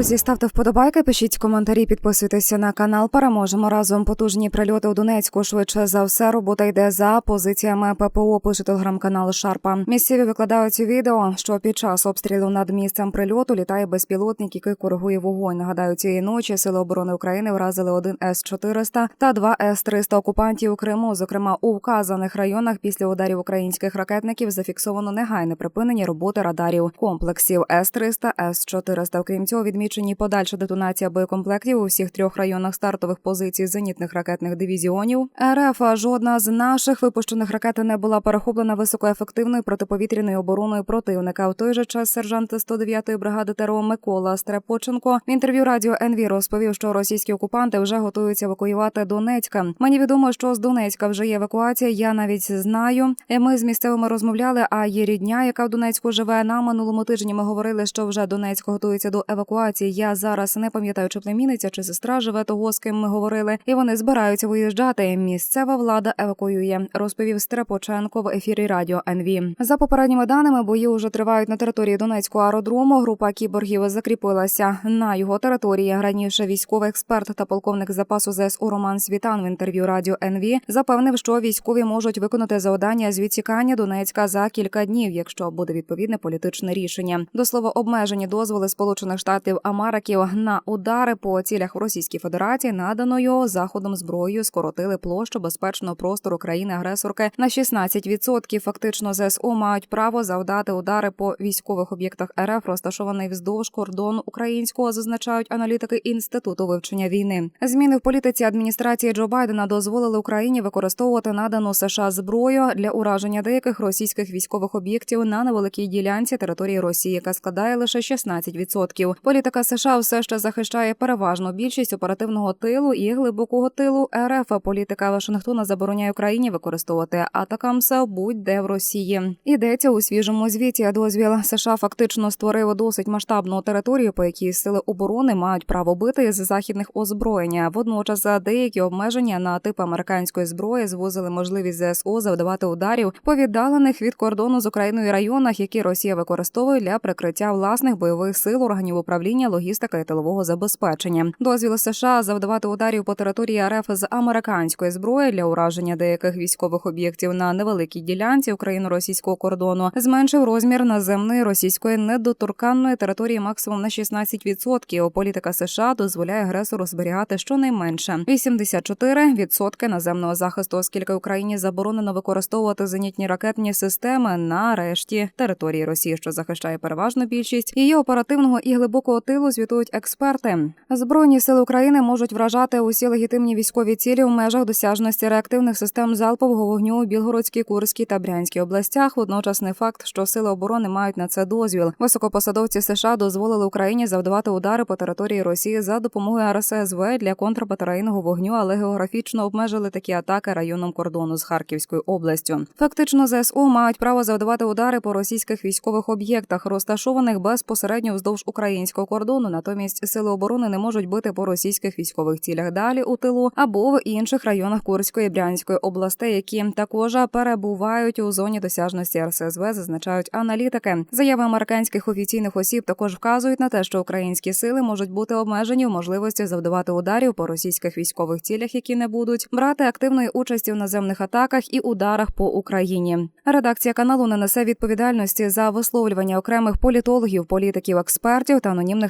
Друзі, ставте вподобайки, пишіть коментарі, підписуйтеся на канал. Переможемо разом. Потужні прильоти у Донецьку. Швидше за все, робота йде за позиціями ППО. Пише телеграм-канал Шарпа. Місцеві викладають відео, що під час обстрілу над місцем прильоту літає безпілотник, який коригує вогонь. Нагадаю, цієї ночі сили оборони України вразили один с 400 та два с 300 окупантів у Криму. Зокрема, у вказаних районах після ударів українських ракетників зафіксовано негайне припинення роботи радарів комплексів с 300 с 400 Крім цього, відмічені подальша детонація боєкомплектів у всіх трьох районах стартових позицій зенітних ракетних дивізіонів. РФ жодна з наших випущених ракет не була перехоплена високоефективною протиповітряною обороною противника. В той же час сержант 109-ї бригади ТРО Микола Стрепоченко в інтерв'ю радіо НВ розповів, що російські окупанти вже готуються евакуювати Донецька. Мені відомо, що з Донецька вже є евакуація. Я навіть знаю. Ми з місцевими розмовляли. А є рідня, яка в Донецьку живе. На минулому тижні ми говорили, що вже Донецьк готується до евакуації. Я зараз не пам'ятаю, чи племінниця, чи сестра живе того, з ким ми говорили, і вони збираються виїжджати. Місцева влада евакуює, розповів Стрепоченко в ефірі Радіо НВ. За попередніми даними, бої вже тривають на території Донецького аеродрому. Група кіборгів закріпилася на його території. Раніше військовий експерт та полковник запасу ЗСУ Роман Світан в інтерв'ю Радіо НВ запевнив, що військові можуть виконати завдання з відсікання Донецька за кілька днів, якщо буде відповідне політичне рішення. До слова, обмежені дозволи Сполучених Штатів Америки на удари по цілях в Російській Федерації наданою заходом зброєю скоротили площу безпечного простору країни-агресорки на 16%. Фактично ЗСУ мають право завдати удари по військових об'єктах РФ, розташований вздовж кордону українського, зазначають аналітики інституту вивчення війни. Зміни в політиці адміністрації Джо Байдена дозволили Україні використовувати надану США зброю для ураження деяких російських військових об'єктів на невеликій ділянці території Росії, яка складає лише 16%. Політика США все ще захищає переважну більшість оперативного тилу і глибокого тилу РФ. Політика Вашингтона забороняє Україні використовувати атакамса будь-де в Росії. Йдеться у свіжому звіті. Дозвіл США фактично створив досить масштабну територію, по якій сили оборони мають право бити з західних озброєння. Водночас деякі обмеження на тип американської зброї звузили можливість ЗСУ завдавати ударів по віддалених від кордону з Україною районах, які Росія використовує для прикриття власних бойових сил органів управління, логістика і тилового забезпечення. Дозвіл США завдавати ударів по території РФ з американської зброї для ураження деяких військових об'єктів на невеликій ділянці україно-російського кордону зменшив розмір наземної російської недоторканної території максимум на 16%. Політика США дозволяє агресору зберігати щонайменше 84% наземного захисту, оскільки Україні заборонено використовувати зенітні ракетні системи на решті території Росії, що захищає переважну більшість її оперативного і глибокого тилу. Звітують експерти. Збройні сили України можуть вражати усі легітимні військові цілі в межах досяжності реактивних систем залпового вогню у Білгородській, Курській та Брянській областях. Водночас не факт, що сили оборони мають на це дозвіл. Високопосадовці США дозволили Україні завдавати удари по території Росії за допомогою РССВ для контрбатарейного вогню, але географічно обмежили такі атаки районом кордону з Харківською областю. Фактично, ЗСУ мають право завдавати удари по російських військових об'єктах, розташованих безпосередньо вздовж українського кордону. Натомість сили оборони не можуть бити по російських військових цілях далі у тилу або в інших районах Курської Брянської областей, які також перебувають у зоні досяжності РССВ, зазначають аналітики. Заяви американських офіційних осіб також вказують на те, що українські сили можуть бути обмежені в можливості завдавати ударів по російських військових цілях, які не будуть брати активної участі в наземних атаках і ударах по Україні. Редакція каналу не несе відповідальності за висловлювання окремих політологів, політиків, експертів та анонімних